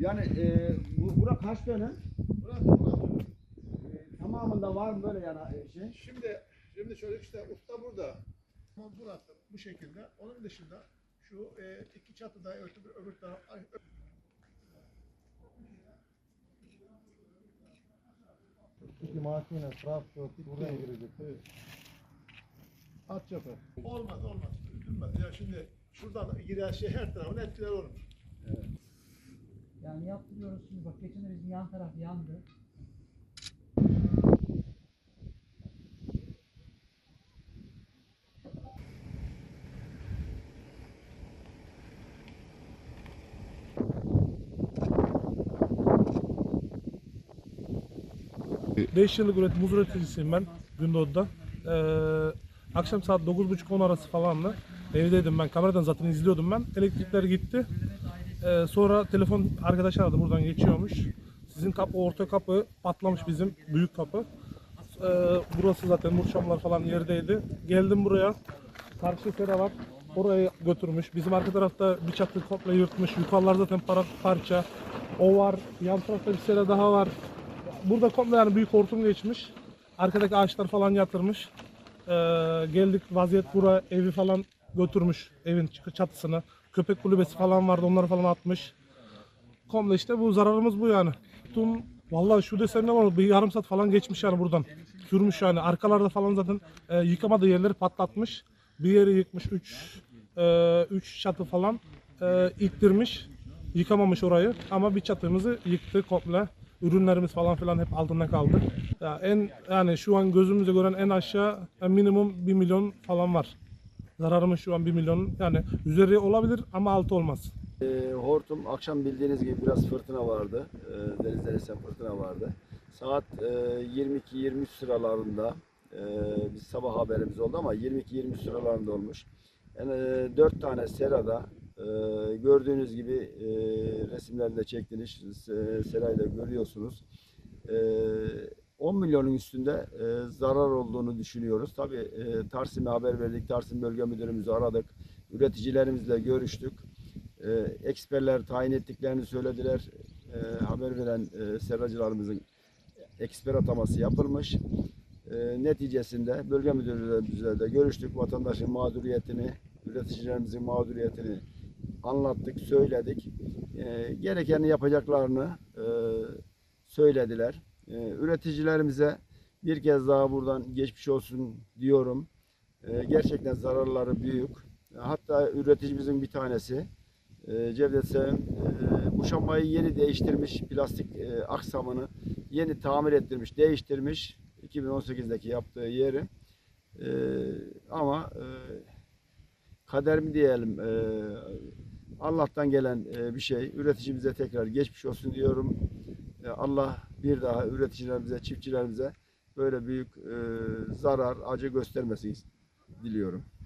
Yani e, bu, bura kaç dönem? Burası burası. E, tamamında var mı böyle yani e, şey? Şimdi şimdi şöyle işte usta burada. Ama burası bu şekilde. Onun dışında şu e, iki çatıda öbür, öbür taraf ay- ö- İki makine, traktör, buraya girecek. alt yapı. Olmaz olmaz. Üzülmez. Ya şimdi şuradan giren şey her tarafın etkiler olur. Yani yaptırıyoruz şimdi bak geçen bizim yan taraf yandı. Beş yıllık üretim, muz üreticisiyim ben Gündoğdu'da. Ee, akşam saat 9.30-10 arası falanla evdeydim ben. Kameradan zaten izliyordum ben. Elektrikler gitti. Ee, sonra telefon arkadaş aradı buradan geçiyormuş. Sizin kapı, orta kapı patlamış bizim büyük kapı. Ee, burası zaten murşamlar falan yerdeydi. Geldim buraya. Karşı sera var. Orayı götürmüş. Bizim arka tarafta bir çatı komple yırtmış. Yukarılar zaten para, parça. O var. Yan tarafta bir sera daha var. Burada komple yani büyük hortum geçmiş. Arkadaki ağaçlar falan yatırmış. Ee, geldik vaziyet bura evi falan götürmüş evin çatısını. Köpek kulübesi falan vardı onları falan atmış. Komple işte bu zararımız bu yani. Tüm vallahi şu desem ne var bir yarım saat falan geçmiş yani buradan. Sürmüş yani arkalarda falan zaten e, yıkamadığı yerleri patlatmış. Bir yeri yıkmış 3 3 çatı falan e, iktirmiş. Yıkamamış orayı ama bir çatımızı yıktı komple. Ürünlerimiz falan filan hep altında kaldı. Ya en yani şu an gözümüze gören en aşağı e, minimum 1 milyon falan var. Zararımız şu an 1 milyon yani üzeri olabilir ama altı olmaz. E, hortum akşam bildiğiniz gibi biraz fırtına vardı. E, denizden esen fırtına vardı. Saat e, 22-23 sıralarında e, biz sabah haberimiz oldu ama 22-23 sıralarında olmuş. Yani e, 4 tane serada e, gördüğünüz gibi e, resimlerinde çektiğiniz e, serayı da görüyorsunuz. E, 10 milyonun üstünde e, zarar olduğunu düşünüyoruz. Tabii e, Tarsim'e haber verdik. Tarsim Bölge Müdürümüzü aradık. Üreticilerimizle görüştük. E, eksperler tayin ettiklerini söylediler. E, haber veren e, seracılarımızın eksper ataması yapılmış. E, neticesinde bölge müdürlerimizle de görüştük. Vatandaşın mağduriyetini, üreticilerimizin mağduriyetini anlattık, söyledik. E, gerekeni yapacaklarını e, söylediler. E, üreticilerimize bir kez daha buradan geçmiş olsun diyorum. E, gerçekten zararları büyük. Hatta üreticimizin bir tanesi e, Cevdet Sevim e, muşambayı yeni değiştirmiş. Plastik e, aksamını yeni tamir ettirmiş, değiştirmiş. 2018'deki yaptığı yeri. E, ama kader mi diyelim Allah'tan gelen bir şey. Üreticimize tekrar geçmiş olsun diyorum. Allah bir daha üreticilerimize, çiftçilerimize böyle büyük e, zarar, acı göstermesini diliyorum.